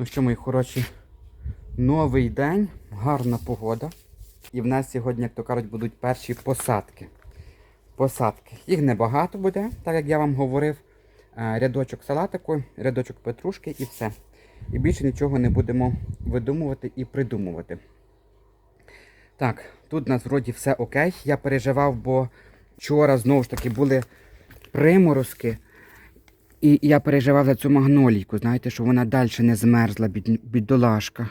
Ну що, мої хороші, новий день, гарна погода. І в нас сьогодні, як то кажуть, будуть перші посадки. Посадки. Їх небагато буде, так як я вам говорив. Е, Рядочок салатику, рядочок петрушки і все. І більше нічого не будемо видумувати і придумувати. Так, тут у нас вроді все окей. Я переживав, бо вчора знову ж таки були приморозки. І я переживав за цю магнолійку, знаєте, що вона далі не змерзла, бід, бідолашка.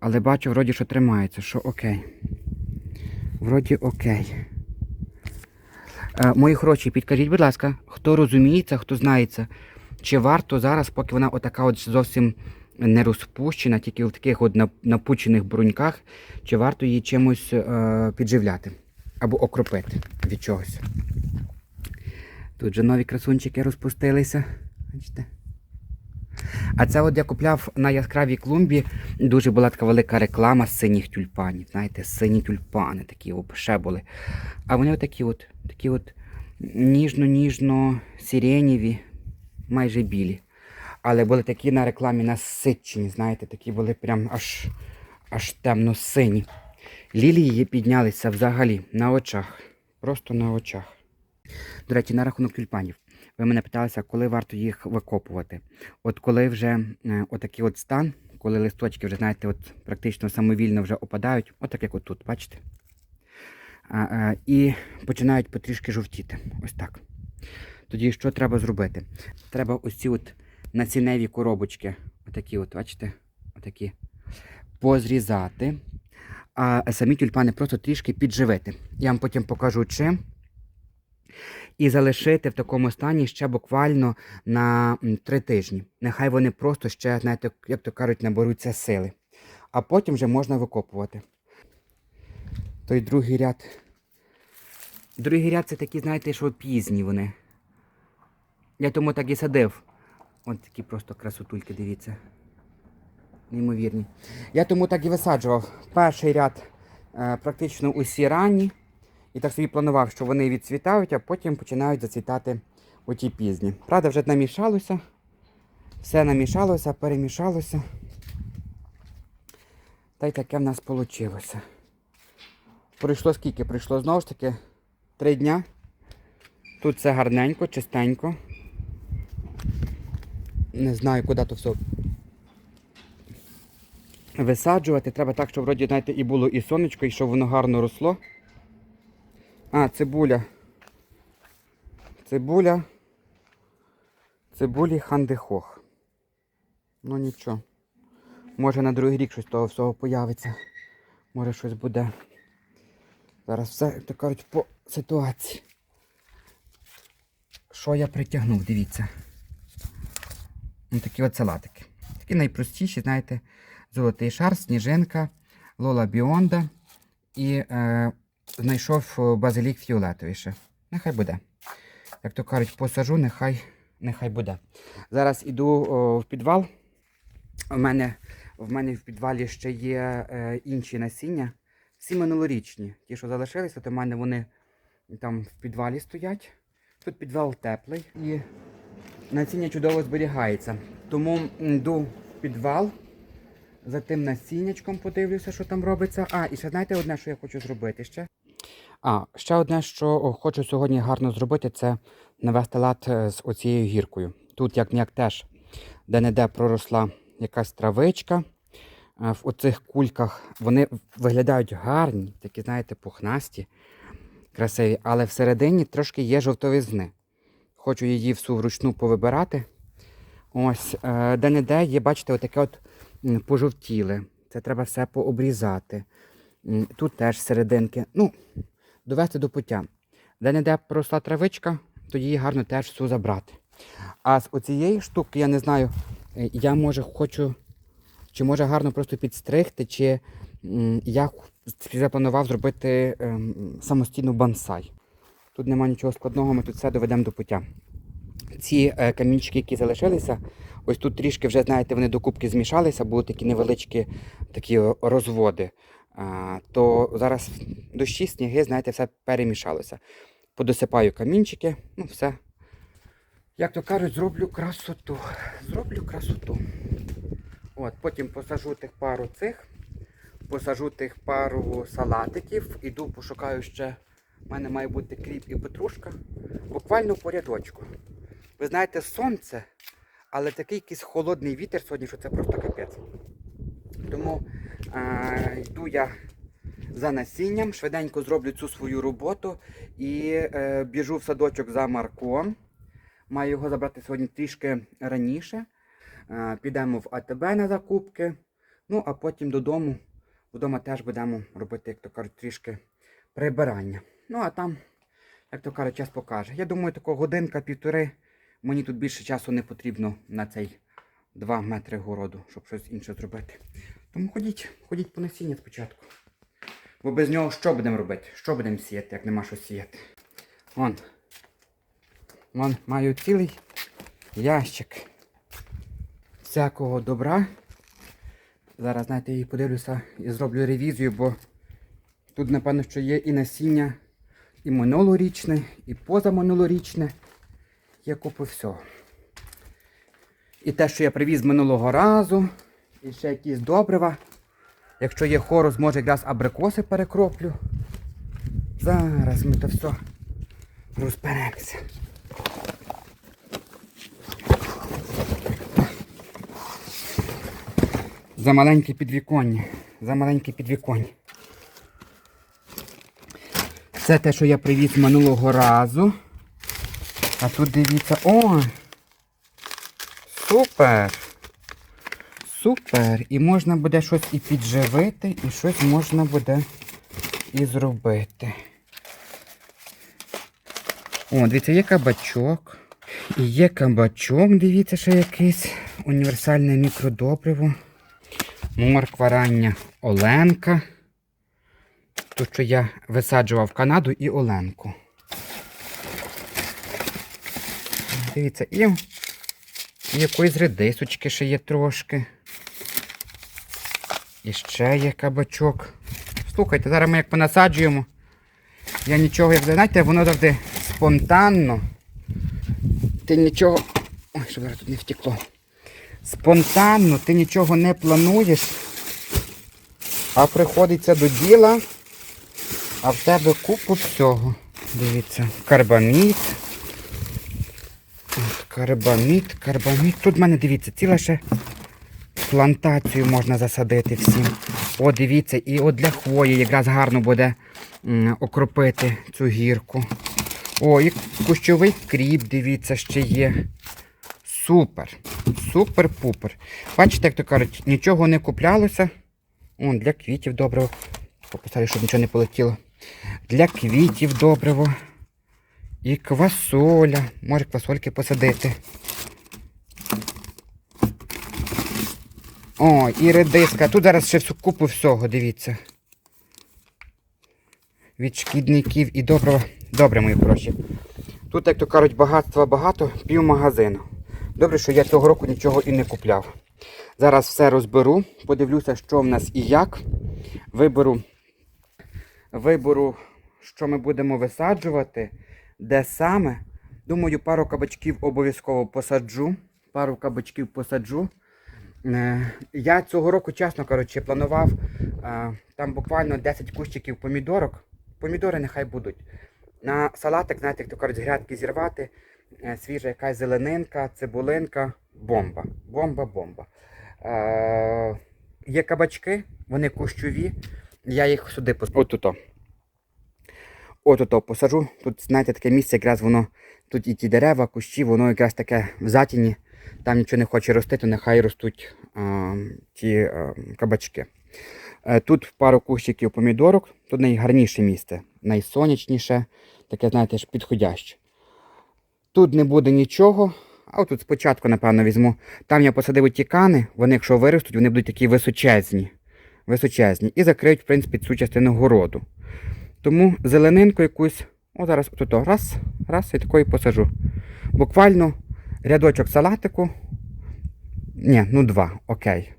Але бачу, вроді, що тримається, що окей. Вроді окей. Е, мої хороші, підкажіть, будь ласка, хто розуміється, хто знається, чи варто зараз, поки вона отака от зовсім не розпущена, тільки в таких от нап- напучених бруньках, чи варто її чимось е, підживляти або окропити від чогось. Тут же нові красунчики розпустилися. Бачите? А це от я купляв на яскравій клумбі. Дуже була така велика реклама синіх тюльпанів. Знаєте, сині тюльпани такі ще були. А вони такі от, такі от ніжно-ніжно сиренєві, майже білі. Але були такі на рекламі насичені, знаєте, такі були прям аж, аж темно-сині. Лілії піднялися взагалі на очах. Просто на очах. До речі, на рахунок тюльпанів. Ви мене питалися, коли варто їх викопувати. От коли вже е, отакий от стан, коли листочки вже, знаєте, от практично самовільно вже опадають, отак як отут, бачите? А, а, і починають потрішки жовтіти. Ось так. Тоді що треба зробити? Треба ось ці от насінневі коробочки, отакі от, бачите, отакі, позрізати, а самі тюльпани просто трішки підживити. Я вам потім покажу чим і залишити в такому стані ще буквально на три тижні. Нехай вони просто ще, знаєте, як то кажуть, наберуться сили. А потім вже можна викопувати. Той другий ряд. Другий ряд це такі, знаєте, що пізні вони. Я тому так і садив. От такі просто красотульки, дивіться. Неймовірні. Я тому так і висаджував. Перший ряд е, практично усі ранні. І так собі планував, що вони відцвітають, а потім починають зацвітати у ті пізні. Правда, вже намішалося. Все намішалося, перемішалося. Та й таке в нас вийшло. Пройшло скільки? Пройшло знову ж таки три дня. Тут все гарненько, чистенько. Не знаю, куди то все висаджувати. Треба так, щоб вроді, знаєте, і було і сонечко, і щоб воно гарно росло. А, цибуля. Цибуля. Цибулі хандихох. Ну нічого. Може на другий рік щось того всього появиться. Може щось буде. Зараз все, як кажуть, по ситуації. Що я притягнув, дивіться. Ось такі от салатики. Такі найпростіші, знаєте, золотий шар, сніжинка, Лола Біонда і е, знайшов е, базилік фіолетовий ще. Нехай буде. Як то кажуть, посажу, нехай, нехай буде. Зараз іду о, в підвал. У мене, в мене в підвалі ще є е, інші насіння. Всі минулорічні. Ті, що залишилися, то в мене вони там в підвалі стоять. Тут підвал теплий і насіння чудово зберігається. Тому йду в підвал. За тим насіннячком подивлюся, що там робиться. А, і ще знаєте одне, що я хочу зробити ще. А, ще одне, що хочу сьогодні гарно зробити, це навести лад е, з оцією гіркою. Тут як ніяк теж де-не-де проросла якась травичка. Е, В оцих кульках вони виглядають гарні, такі, знаєте, пухнасті, красиві, але всередині трошки є жовтовизни. Хочу її всю вручну повибирати. Ось, е, де-не-де є, бачите, отаке от пожовтіле. Це треба все пообрізати. Тут теж серединки. Ну, довести до пуття. Де-не-де проросла травичка, то її гарно теж всю забрати. А з оцієї штуки, я не знаю, е, я може хочу, чи може гарно просто підстригти, чи я запланував зробити ем, самостійну бонсай. Тут нема нічого складного, ми тут все доведемо до пуття. Ці е, камінчики, які залишилися, ось тут трішки вже, знаєте, вони докупки змішалися, були такі невеличкі такі розводи. То зараз дощі, сніги, знаєте, все перемішалося. Подосипаю камінчики, ну все. Як то кажуть, зроблю красоту. Зроблю красоту. От, потім посажу тих пару цих, посажу тих пару салатиків, іду пошукаю ще. У мене має бути кріп і петрушка. Буквально по рядочку. Ви знаєте, сонце, але такий якийсь холодний вітер сьогодні, що це просто капець. Тому йду я за насінням, швиденько зроблю цю свою роботу і е, біжу в садочок за Марком. Маю його забрати сьогодні трішки раніше. Підемо в АТБ на закупки. Ну, а потім додому. Вдома теж будемо робити, як то кажуть, трішки прибирання. Ну, а там, як то кажуть, час покаже. Я думаю, такого годинка-півтори. Мені тут більше часу не потрібно на цей 2 метри городу, щоб щось інше зробити. Тому ходіть, ходіть по насіння спочатку. Бо без нього що будемо робити? Що будемо сіяти, як нема що сіяти? Вон. Вон маю цілий ящик всякого добра. Зараз, знаєте, і подивлюся і зроблю ревізію, бо тут, напевно, що є і насіння, і минулорічне, і позаминулорічне. Є купу всього. І те, що я привіз минулого разу, і ще якісь добрива. Якщо є хорус, може якраз абрикоси перекроплю. Зараз ми то все розберемося. За маленьке підвіконня. За маленьке підвіконня. Це те, що я привіз минулого разу. А тут дивіться. О! Супер! Супер! І можна буде щось і підживити, і щось можна буде і зробити. О, дивіться, є кабачок. І є кабачок, дивіться, ще якийсь універсальне мікродобриво. Морква рання Оленка. Тут, що я висаджував Канаду і Оленку. Дивіться, і якоїсь редисочки ще є трошки. І ще є кабачок. Слухайте, зараз ми як понасаджуємо. Я нічого, як знаєте, воно завжди спонтанно. Ти нічого. Ой, щоб зараз тут не втекло. Спонтанно ти нічого не плануєш, а приходиться до діла, а в тебе купу всього. Дивіться, карбамід. От, карбамід, карбамід. Тут в мене, дивіться, ціла ще плантацію можна засадити всім. О, дивіться, і от для хвої якраз гарно буде окропити цю гірку. О, і кущовий кріп, дивіться, ще є. Супер. Супер-пупер. Бачите, як то кажуть, нічого не куплялося. О, для квітів добриво. Пописали, щоб нічого не полетіло. Для квітів добриво. І квасоля. Може квасольки посадити. О, і редиска. Тут зараз ще всю купу всього, дивіться. Від шкідників і доброго. Добре, мої хороші. Тут, як то кажуть, багатства багато, пів магазину. Добре, що я цього року нічого і не купляв. Зараз все розберу, подивлюся, що в нас і як. Виберу, виберу, що ми будемо висаджувати, де саме. Думаю, пару кабачків обов'язково посаджу. Пару кабачків посаджу. Е, Я цього року, чесно кажучи, планував е, там буквально 10 кущиків помідорок. Помідори нехай будуть. На салатик, знаєте, як то кажуть, грядки зірвати. Е, Свіжа якась зеленинка, цибулинка, бомба. Бомба, бомба. Е, є кабачки, вони кущові. Я їх сюди посаджу. От-то. От-то. Тут, знаєте, таке місце, якраз воно, тут і ті дерева, кущі, воно якраз таке в затіні. Там нічого не хоче рости, то нехай ростуть а, ті а, кабачки. Е, Тут пару кущиків помідорок, тут найгарніше місце, найсонячніше, таке, знаєте, ж підходяще. Тут не буде нічого, а тут спочатку, напевно, візьму. Там я посадив ті кани, вони, якщо виростуть, вони будуть такі височезні. Височезні. І закриють, в принципі, цю частину городу. Тому зеленинку якусь, о, зараз тут раз, раз, і такої посажу. Буквально рядочок салатику. Ні, ну два, окей.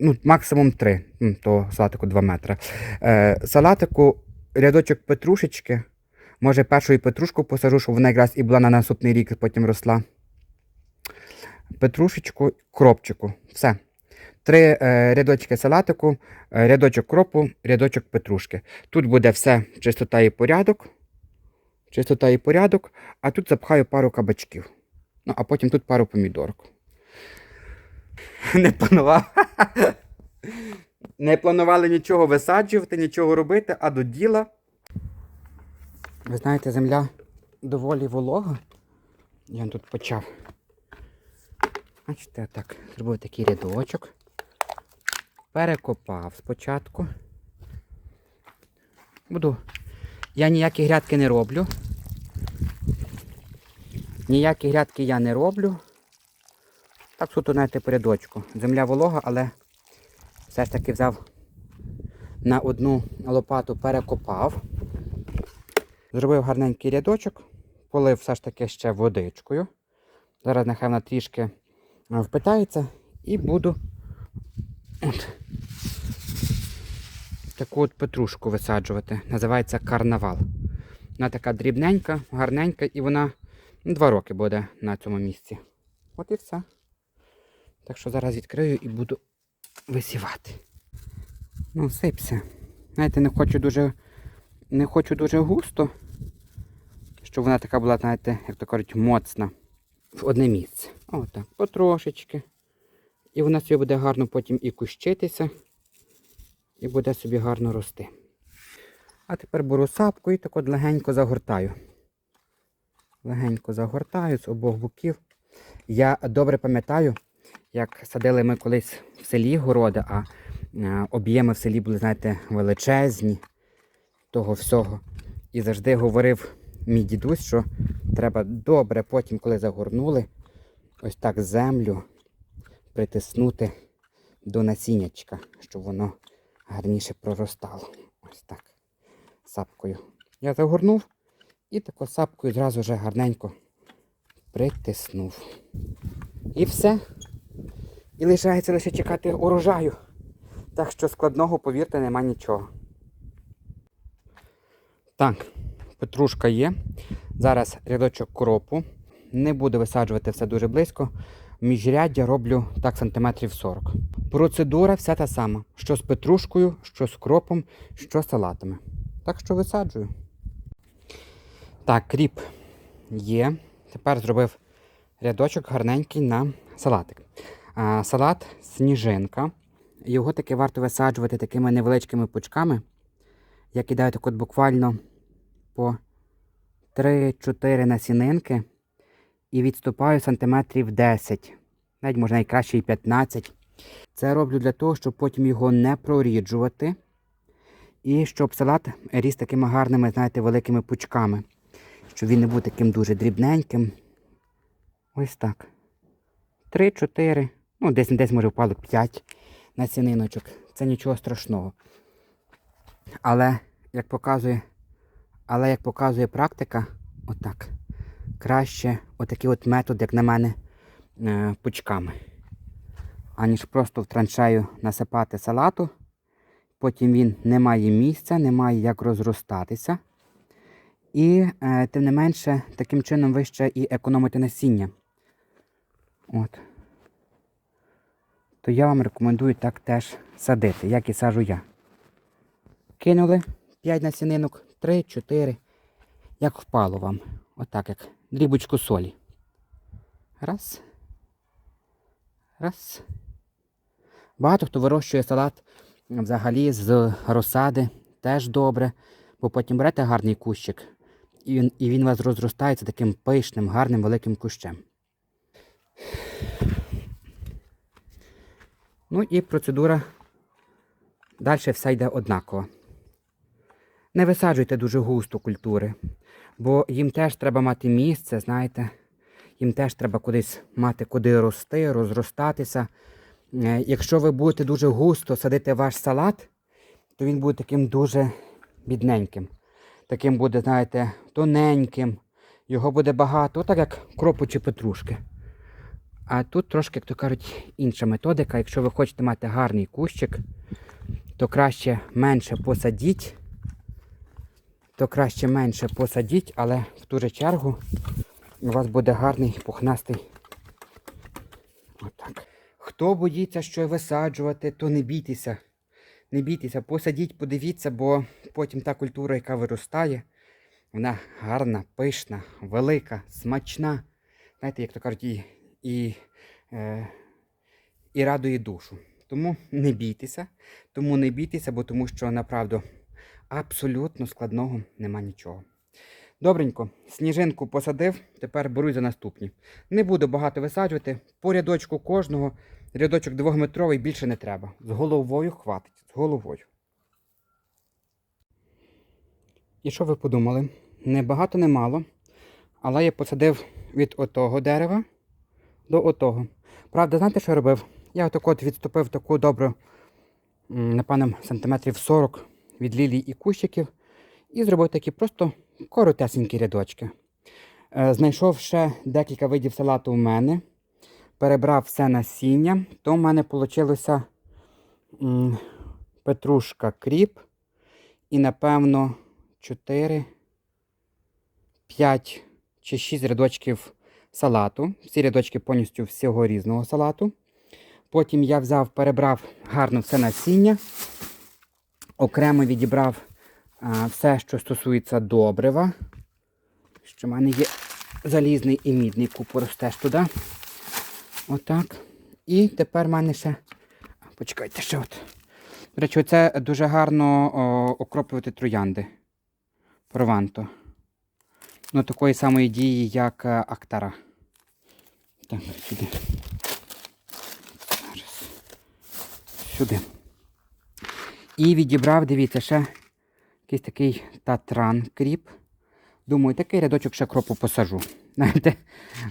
Ну, максимум три, то салатику 2 метри. Е, салатику рядочок петрушечки. Може, першу і петрушку посажу, щоб вона якраз і була на наступний рік, потім росла. Петрушечку, кропчику. Все. три е, рядочки салатику, е, рядочок кропу, рядочок петрушки. Тут буде все чистота і порядок. Чистота і порядок, а тут запхаю пару кабачків. Ну, а потім тут пару помідорок. Не планував. Не планували нічого висаджувати, нічого робити, а до діла. Ви знаєте, земля доволі волога. Я тут почав. Бачите, так, зробив такий рядочок. Перекопав спочатку. Буду. Я ніякі грядки не роблю. Ніякі грядки я не роблю. Так суто знаєте, по рядочку. Земля волога, але все ж таки взяв на одну лопату, перекопав. Зробив гарненький рядочок, полив все ж таки ще водичкою. Зараз нехай вона трішки е, впитається і буду от, таку от петрушку висаджувати. Називається карнавал. Вона така дрібненька, гарненька і вона два роки буде на цьому місці. От і все. Так що зараз відкрию і буду висівати. Ну, сипся. Знаєте, не хочу дуже, не хочу дуже густо, щоб вона така була, знаєте, як то кажуть, моцна в одне місце. Отак, потрошечки. І вона собі буде гарно потім і кущитися, і буде собі гарно рости. А тепер беру сапку і так от легенько загортаю. Легенько загортаю з обох боків. Я добре пам'ятаю, як садили ми колись в селі городи, а е, об'єми в селі були, знаєте, величезні того всього. І завжди говорив мій дідусь, що треба добре потім, коли загорнули, ось так землю притиснути до насіннячка, щоб воно гарніше проростало. Ось так. Сапкою. Я загорнув і тако сапкою зразу вже гарненько притиснув. І все. І лишається лише чекати урожаю. Так що складного, повірте, нема нічого. Так, петрушка є. Зараз рядочок кропу. Не буду висаджувати все дуже близько. Міжряддя роблю так сантиметрів 40. Процедура вся та сама. Що з петрушкою, що з кропом, що з салатами. Так що висаджую. Так, кріп є. Тепер зробив рядочок гарненький на салатик. А, салат сніжинка. Його таки варто висаджувати такими невеличкими пучками. Я кидаю так от буквально по 3-4 насінинки і відступаю сантиметрів 10, навіть можна найкраще і 15. Це роблю для того, щоб потім його не проріджувати. І щоб салат ріс такими гарними, знаєте, великими пучками. Щоб він не був таким дуже дрібненьким. Ось так. 3-4, ну десь десь може впало 5 насіниночок. Це нічого страшного. Але, як показує, але як показує практика, отак. Краще отакий от метод, як на мене, е, пучками. Аніж просто в траншею насипати салату. Потім він не має місця, не має як розростатися. І, е, тим не менше, таким чином ви ще і економите насіння. От. То я вам рекомендую так теж садити, як і сажу я. Кинули 5 насінинок, 3-4, як впало вам. Отак, як дрібочку солі. Раз. Раз. Багато хто вирощує салат взагалі з розсади. Теж добре. Бо потім берете гарний кущик, і він, і він у вас розростається таким пишним, гарним великим кущем. Ну і процедура далі все йде однаково. Не висаджуйте дуже густо культури, бо їм теж треба мати місце, знаєте, їм теж треба кудись мати куди рости, розростатися. Е, Якщо ви будете дуже густо садити ваш салат, то він буде таким дуже бідненьким. Таким буде, знаєте, тоненьким. Його буде багато, так як кропу чи петрушки. А тут трошки, як то кажуть, інша методика. Якщо ви хочете мати гарний кущик, то краще менше посадіть. То краще менше посадіть, але в ту же чергу у вас буде гарний пухнастий. Отак. Хто боїться що висаджувати, то не бійтеся. Не бійтеся, посадіть, подивіться, бо потім та культура, яка виростає, вона гарна, пишна, велика, смачна. Знаєте, як то кажуть, і, і, е, і радує душу. Тому не бійтеся, тому не бійтеся, бо тому що направду абсолютно складного нема нічого. Добренько, сніжинку посадив, тепер беру за наступні. Не буду багато висаджувати, по рядочку кожного, рядочок двохметровий більше не треба. З головою хватить, з головою. І що ви подумали? Не багато, не мало, але я посадив від отого дерева до отого. Правда, знаєте, що я робив? Я отак от відступив таку добру, напевно, сантиметрів 40 від лілій і кущиків і зробив такі просто коротесенькі рядочки. Е, Знайшов ще декілька видів салату у мене, перебрав все насіння, то в мене вийшло петрушка кріп і, напевно, 4, 5 чи 6 рядочків салату. Всі рядочки повністю всього різного салату. Потім я взяв, перебрав гарно все насіння, окремо відібрав а, все, що стосується добрива. Що в мене є залізний і мідний купор теж туди. Отак. І тепер в мене ще. Почекайте ще от. До речі, це дуже гарно о, окропувати троянди. Прованто. Ну, такої самої дії, як е, Актара. Так, сюди. Зараз. Сюди. І відібрав, дивіться, ще якийсь такий татран кріп. Думаю, такий рядочок ще кропу посажу. Знаєте,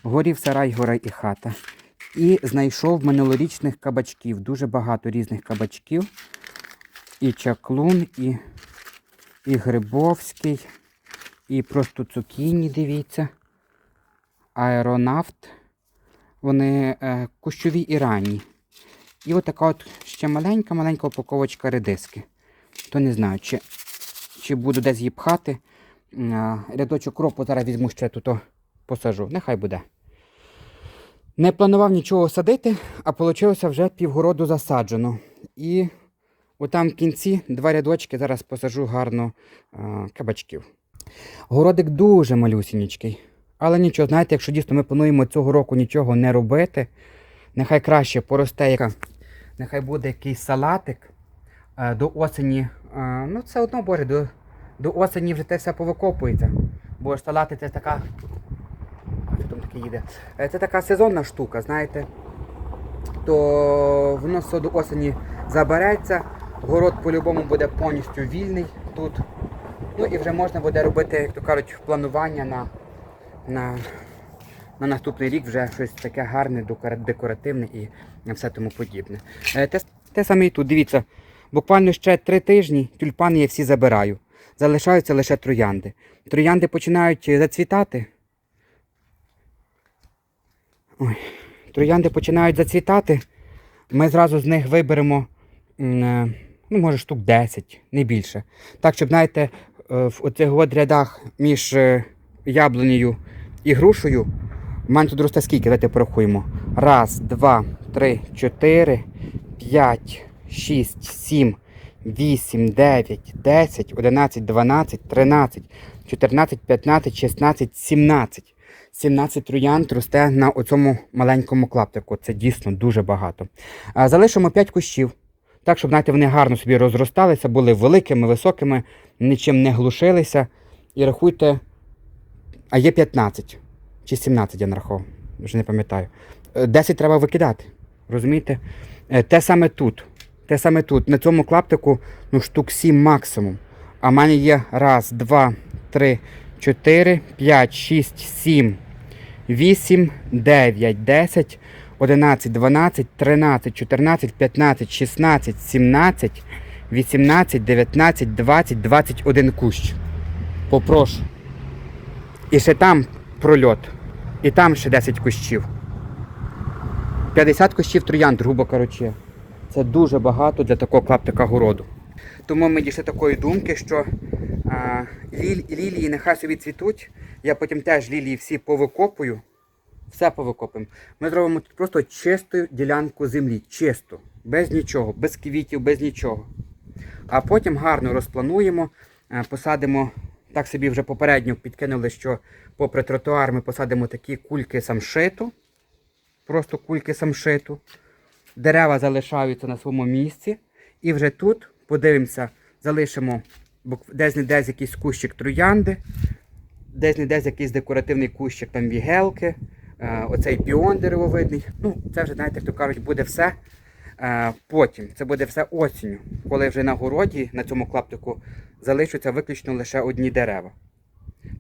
горів сарай, гора і хата. І знайшов минулорічних кабачків. Дуже багато різних кабачків. І чаклун, і, і грибовський, і просто цукіні, дивіться. Аеронавт. Вони е, кущові і ранні. І отака от ще маленька-маленька упаковочка редиски. То не знаю, чи, чи буду десь її пхати. Рядочок кропу зараз візьму ще тут посажу. Нехай буде. Не планував нічого садити, а вийшло вже півгороду засаджено. І отам в кінці два рядочки зараз посажу гарно а, кабачків. Городик дуже малюсінький. Але нічого, знаєте, якщо дійсно ми плануємо цього року нічого не робити, нехай краще поросте, яка, нехай буде якийсь салатик е, до осені. е, ну, це одно боже, до, до осені вже те все повикопується. Бо ж салати це така. А що там таке їде? Е, Це така сезонна штука, знаєте. То воно все до осені забереться. Город по-любому буде повністю вільний тут. Ну і вже можна буде робити, як то кажуть, планування на, на, на наступний рік вже щось таке гарне, декоративне і все тому подібне. Е, Те, те саме і тут, дивіться, буквально ще три тижні тюльпани я всі забираю. Залишаються лише троянди. Троянди починають зацвітати. Ой. Троянди починають зацвітати. Ми зразу з них виберемо, е, ну, може, штук 10, не більше. Так, щоб, знаєте, е, в оцих от рядах між е, яблунею і грушею. У мене тут росте скільки, давайте порахуємо. Раз, два, три, чотири, п'ять, шість, сім, вісім, дев'ять, десять, одинадцять, дванадцять, тринадцять, чотирнадцять, п'ятнадцять, шістнадцять, сімнадцять. 17 троянд росте на оцьому маленькому клаптику. Це дійсно дуже багато. Залишимо 5 кущів. Так, щоб знаєте, вони гарно собі розросталися, були великими, високими, нічим не глушилися. І рахуйте, а є 15 чи 17, я нарахував, вже не пам'ятаю. Е, 10 треба викидати. Розумієте? Е, Те саме тут. Те саме тут. На цьому клаптику ну, штук 7 максимум. А в мене є раз, два, три, чотири, п'ять, шість, сім, вісім, дев'ять, десять, одинадцять, дванадцять, тринадцять, чотирнадцять, п'ятнадцять, шістнадцять, сімнадцять, вісімнадцять, дев'ятнадцять, двадцять, двадцять один кущ. Попрошу. І ще там прольот. І там ще 10 кущів. 50 кущів троянд, грубо кажучи. Це дуже багато для такого клаптика городу. Тому ми дійшли такої думки, що а, лілії нехай собі цвітуть. Я потім теж лілії всі повикопую. Все повикопимо. Ми зробимо тут просто чисту ділянку землі. Чисту. Без нічого, без квітів, без нічого. А потім гарно розплануємо, е, посадимо, так собі вже попередньо підкинули, що попри тротуар ми посадимо такі кульки самшиту. Просто кульки самшиту. Дерева залишаються на своєму місці. І вже тут подивимося, залишимо десь-не-десь якийсь кущик троянди, десь-не-десь якийсь декоративний кущик там вігелки, е, оцей піон деревовидний. Ну, це вже, знаєте, як то кажуть, буде все е, потім. Це буде все осінню, коли вже на городі, на цьому клаптику, залишаться виключно лише одні дерева.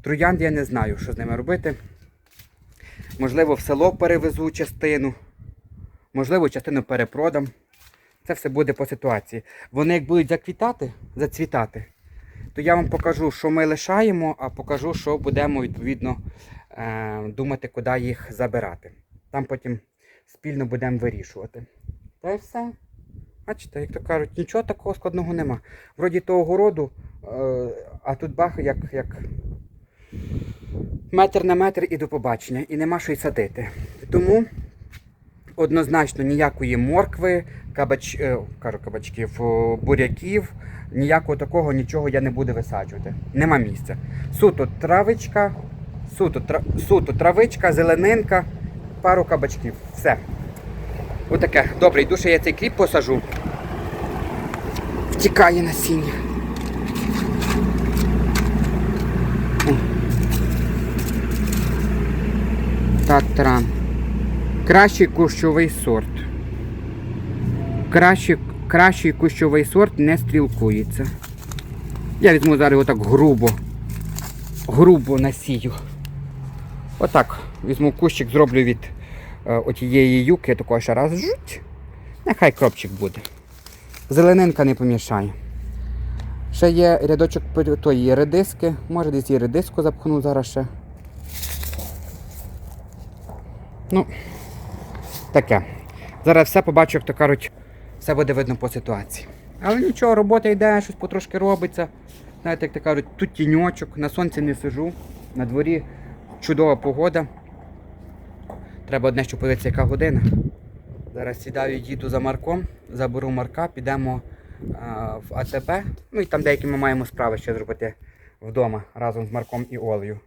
Троянди я не знаю, що з ними робити. Можливо, в село перевезу частину, можливо, частину перепродам. Це все буде по ситуації. Вони як будуть заквітати, зацвітати, то я вам покажу, що ми лишаємо, а покажу, що будемо відповідно е, думати, куди їх забирати. Там потім спільно будемо вирішувати. Та й все. Бачите, як то кажуть, нічого такого складного нема. Вроді того городу, е, а тут бах, як, як метр на метр і до побачення. І нема що й садити. Тому однозначно ніякої моркви, кабач, е, кажу, кабачків, буряків, ніякого такого нічого я не буду висаджувати. Нема місця. Суто травичка, суто, тра, суто травичка, зеленинка, пару кабачків. Все. Отаке. Добре, йду ще я цей кріп посажу. Втікає насіння. Татран. Кращий кущовий сорт. Кращий, кращий кущовий сорт не стрілкується. Я візьму зараз його так грубо. Грубо насію. Отак. Візьму кущик, зроблю від е, отієї юки, такого ще раз жуть. Нехай кропчик буде. Зеленинка не помішає. Ще є рядочок тої редиски. Може десь і редиску запхну зараз ще. Ну, таке. Зараз все побачу, як то кажуть, все буде видно по ситуації. Але нічого, робота йде, щось потрошки робиться. Знаєте, як то кажуть, тут тіньочок, на сонці не сижу, на дворі чудова погода. Треба одне, що подивитися, яка година. Зараз сідаю, їду за Марком, заберу Марка, підемо а, в АТБ. Ну і там деякі ми маємо справи ще зробити вдома разом з Марком і Олею.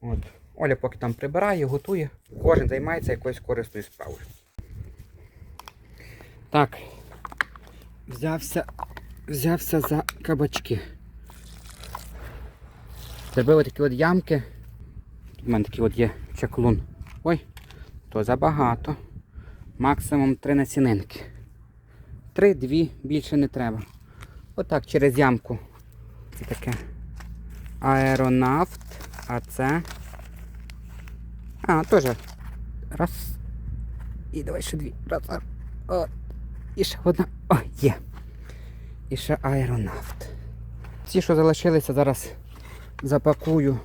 От. Оля поки там прибирає, готує. Кожен займається якоюсь корисною справою. Так. Взявся, взявся за кабачки. Зробив такі от ямки. В мене такий от є чаклун. Ой, то забагато. Максимум три насінинки. Три, дві, більше не треба. Отак через ямку. Це таке. Аеронавт. А це. А, теж. Раз. І давай ще дві. Раз. О. І ще одна. О, є. І ще аеронавт. Ці, що залишилися, зараз запакую.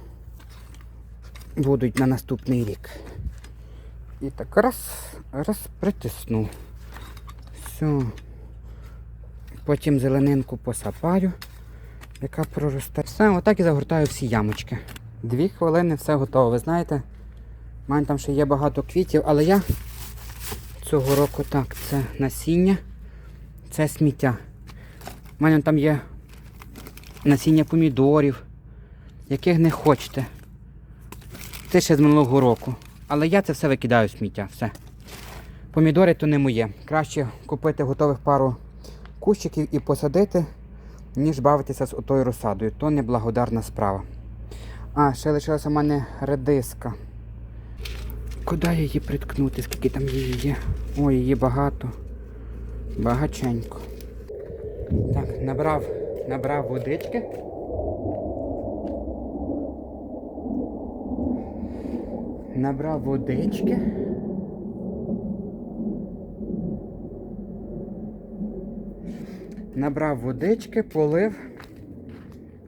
Будуть на наступний рік. І так раз, раз притисну. Все. Потім зеленинку посапаю, яка проросте. Все, отак і загортаю всі ямочки. Дві хвилини все готово. Ви знаєте, в мене там ще є багато квітів, але я цього року так, це насіння, це сміття. У мене там є насіння помідорів, яких не хочете. Це ще з минулого року. Але я це все викидаю сміття. Все. Помідори то не моє. Краще купити готових пару кущиків і посадити, ніж бавитися з отою розсадою. То неблагодарна справа. А, ще лишилася в мене редиска. Куди її приткнути? Скільки там її є? Ой, її багато. Багаченько. Так, набрав, набрав водички. Набрав водички. Набрав водички, полив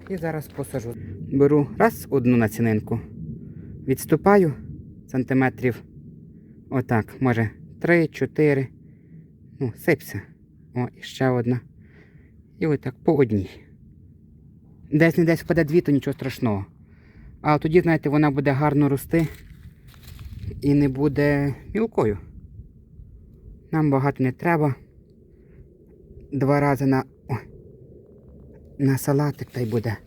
і зараз посажу. Беру раз одну націнинку, відступаю сантиметрів. Отак, може, 3-4. Ну, сипся. О, і ще одна. І отак по одній. Десь не десь впаде дві, то нічого страшного. А тоді, знаєте, вона буде гарно рости. і не буде мілкою. Нам багато не треба. Два рази на, о, на салатик та й буде.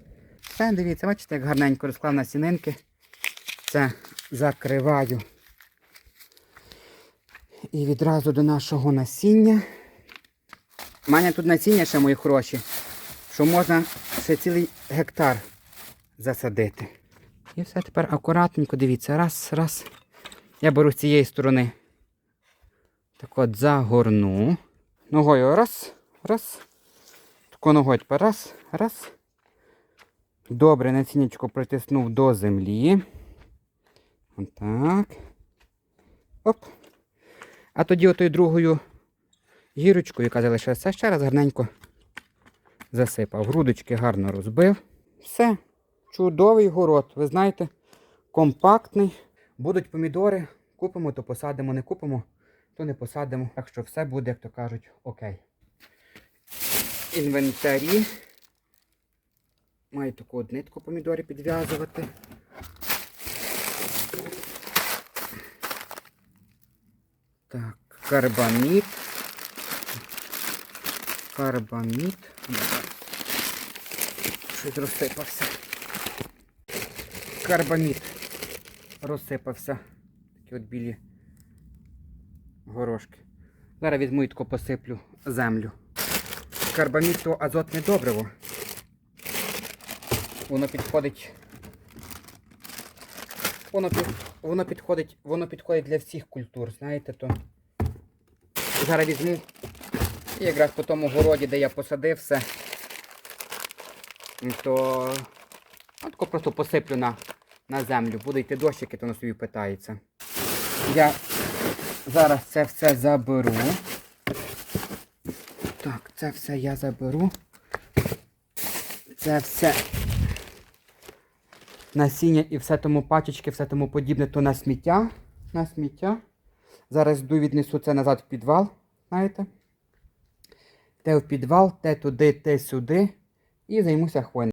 Все, дивіться, бачите, як гарненько розклав на сінинки. Це закриваю. І відразу до нашого насіння. У мене тут насіння ще мої хороші, що можна ще цілий гектар засадити. І все тепер акуратненько, дивіться, раз, раз. Я беру з цієї сторони. Так от загорну. Ногою раз, раз. Тако ногою тепер раз, раз. Добре, насіннячко притиснув до землі. Отак. Оп. А тоді отою другою гірочкою, яка залишилася, ще раз гарненько засипав. Грудочки гарно розбив. Все. Чудовий город. Ви знаєте, компактний. Будуть помідори. Купимо, то посадимо, не купимо, то не посадимо. Так що все буде, як то кажуть, окей. Інвентарі. Маю таку нитку помідорі підв'язувати. Так, карбамід. Карбамід. Щось розсипався. Карбамід розсипався. Такі от білі горошки. Зараз візьму посиплю землю. Карбамід то азотне добриво. Воно підходить. Воно, під, воно підходить, воно підходить для всіх культур, знаєте, то. Зараз візьму. І якраз по тому городі, де я посадив все, то тако просто посиплю на, на землю. Буде йти дощики, то на собі питається. Я зараз це все заберу. Так, це все я заберу. Це все насіння і все тому пачечки, все тому подібне, то на сміття. На сміття. Зараз йду віднесу це назад в підвал, знаєте. Те в підвал, те туди, те сюди. І займуся хвойним.